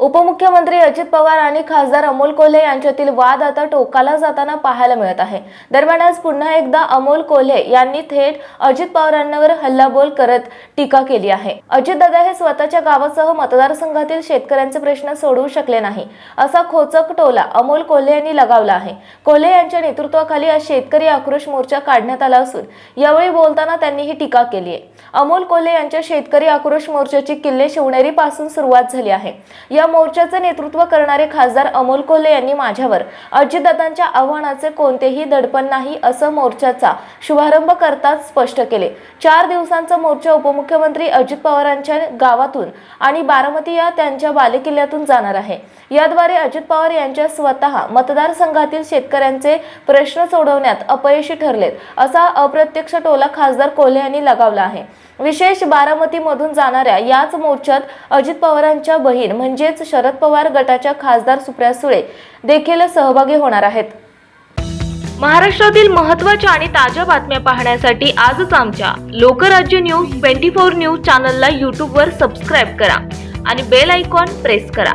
उपमुख्यमंत्री अजित पवार आणि खासदार अमोल कोल्हे यांच्यातील वाद आता टोकाला जाताना पाहायला मिळत आहे. दरम्यान आज पुन्हा एकदा अमोल कोल्हे यांनी थेट अजित पवारांवर हल्लाबोल करत टीका केली आहे. अजितदादा हे स्वतःच्या गावासह मतदारसंघातील शेतकऱ्यांचे प्रश्न सोडवू शकले नाही असा खोचक टोला अमोल कोल्हे यांनी लगावला आहे. कोल्हे यांच्या नेतृत्वाखाली आज शेतकरी आक्रोश मोर्चा काढण्यात आला असून यावेळी बोलताना त्यांनी ही टीका केली आहे. अमोल कोल्हे यांच्या शेतकरी आक्रोश मोर्चाची किल्ले शिवनेरी पासून सुरुवात झाली आहे. या मोर्चाचे नेतृत्व करणारे खासदार अमोल कोल्हे यांनी माझ्यावर अजितदादांच्या आव्हानाचे कोणतेही दडपण नाही असं मोर्चाचा शुभारंभ करताच स्पष्ट केले. चार दिवसांचा मोर्चा उपमुख्यमंत्री अजित पवारांच्या गावातून आणि बारामती या त्यांच्या बालेकिल्ल्यातून जाणार आहे. याद्वारे अजित पवार यांच्या स्वतः मतदारसंघातील शेतकऱ्यांचे प्रश्न सोडवण्यात अपयशी ठरलेत असा अप्रत्यक्ष टोला खासदार कोल्हे यांनी लगावला आहे. विशेष बारामतीमधून जाणाऱ्या याच मोर्चात अजित पवारांच्या बहीण म्हणजेच शरद पवार गटाच्या खासदार सुप्रिया सुळे देखील सहभागी होणार आहेत. महाराष्ट्रातील महत्त्वाच्या आणि ताज्या बातम्या पाहण्यासाठी आजच आमच्या Lokrajya news twenty four news चॅनलला यूट्यूबवर सबस्क्राईब करा आणि बेल आयकॉन प्रेस करा.